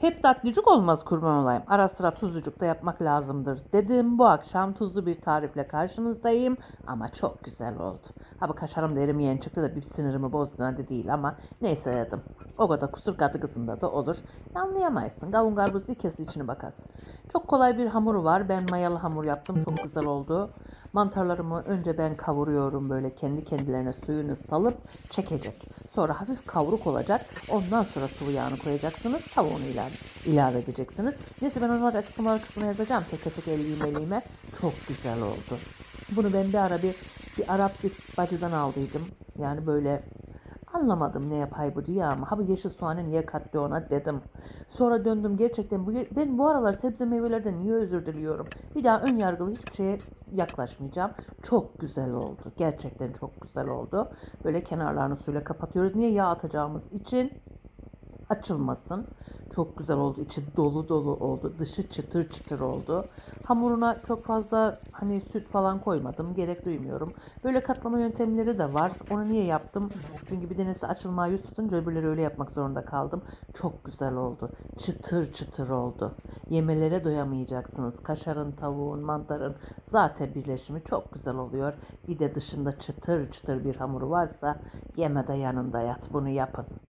Hep tatlıcık olmaz kurban olayım. Ara sıra tuzlucuk da yapmak lazımdır dedim. Bu akşam tuzlu bir tarifle karşınızdayım. Ama çok güzel oldu. Abi kaşarım da erimeyen çıktı da bir sinirimi bozdu de değil ama neyse dedim. O kadar kusur katı kızında da olur. Anlayamazsın. Kavun karpuz ikisi içine bakarsın. Çok kolay bir hamuru var. Ben mayalı hamur yaptım. Çok güzel oldu. Mantarlarımı önce ben kavuruyorum böyle kendi kendilerine suyunu salıp çekecek. Sonra hafif kavruk olacak. Ondan sonra sıvı yağını koyacaksınız. Tavuğunu ilave, ilave edeceksiniz. Neyse ben onları açıklamalar kısmına yazacağım. Tek tek elliğim elliğime. Çok güzel oldu. Bunu ben bir ara bir, bir Arap bir bacıdan aldıydım. Yani böyle Anlamadım ne yapay bu diye ama ha bu yeşil soğanı niye kattı ona dedim. Sonra döndüm gerçekten bu ben bu aralar sebze meyvelerden niye özür diliyorum. Bir daha ön yargılı hiçbir şeye yaklaşmayacağım. Çok güzel oldu. Gerçekten çok güzel oldu. Böyle kenarlarını suyla kapatıyoruz. Niye yağ atacağımız için açılmasın. Çok güzel oldu. İçi dolu dolu oldu. Dışı çıtır çıtır oldu. Hamuruna çok fazla hani süt falan koymadım. Gerek duymuyorum. Böyle katlama yöntemleri de var. Onu niye yaptım? Çünkü bir tanesi açılmaya yüz tutunca öbürleri öyle yapmak zorunda kaldım. Çok güzel oldu. Çıtır çıtır oldu. Yemelere doyamayacaksınız. Kaşarın, tavuğun, mantarın zaten birleşimi çok güzel oluyor. Bir de dışında çıtır çıtır bir hamuru varsa yeme de yanında yat. Bunu yapın.